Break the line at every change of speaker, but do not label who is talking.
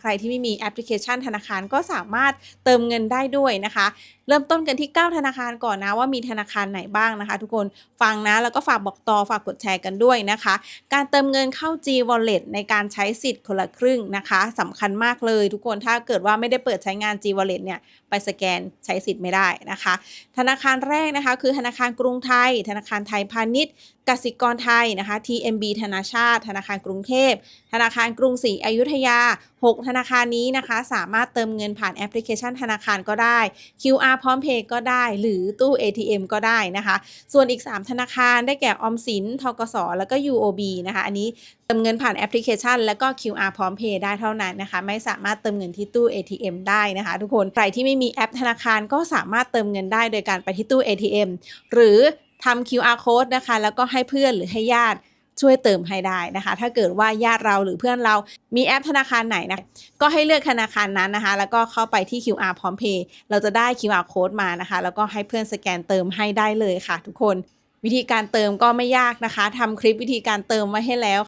ใครที่ไม่มีแอปพลิเคชันธนาคารก็สามารถเติมเงินได้ด้วยนะคะ เริ่มต้นกันที่ 9 ธนาคารก่อนนะว่ามีธนาคารไหนบ้างนะคะ ทุกคนฟังนะแล้วก็ฝากบอกต่อฝากกดแชร์กันด้วยนะคะ การเติมเงินเข้า G Wallet ในการใช้สิทธิ์คนละครึ่งนะคะสำคัญมากเลย ทุกคนถ้าเกิดว่าไม่ได้เปิดใช้งาน G Wallet เนี่ยไปสแกนใช้สิทธิ์ไม่ได้นะคะ ธนาคารแรกนะคะ คือธนาคารกรุงไทย ธนาคารไทยพาณิชย์กสิกรไทยนะคะ TMB ธนาชาติ ธนาคารกรุงเทพธนาคารกรุงศรีอยุธยา 6ธนาคารนี้นะคะ สามารถเติมเงินผ่านแอปพลิเคชันธนาคารก็ได้ QR พร้อมเพย์ก็ได้ หรือตู้ ATM ก็ได้นะคะ ส่วนอีก 3 ธนาคารได้แก่ออมสินทกสแล้วก็ UOB นะคะ อันนี้เติมเงินผ่านแอปพลิเคชัน แล้วก็ QR พร้อมเพย์ได้เท่านั้นนะคะ ไม่สามารถเติมเงินที่ตู้ ATM ได้นะคะ ทุกคนใครที่ไม่มีแอปธนาคารก็สามารถเติมเงินได้โดยการไปที่ตู้ ATM หรือทำ QR code นะคะ แล้วก็ให้เพื่อนหรือให้ญาติ ช่วยเติมให้ได้นะคะ ถ้าเกิดว่าญาติเราหรือเพื่อนเรามีแอปธนาคารไหนนะ ก็ให้เลือกธนาคารนั้นนะคะ แล้วก็เข้าไปที่ QR พร้อมเพย์เราจะได้ QR code มานะคะ แล้วก็ให้เพื่อนสแกนเติมให้ได้เลยค่ะ ทุกคน วิธีการเติมก็ไม่ยากนะคะทำคลิปวิธีการเติมไว้ให้แล้ว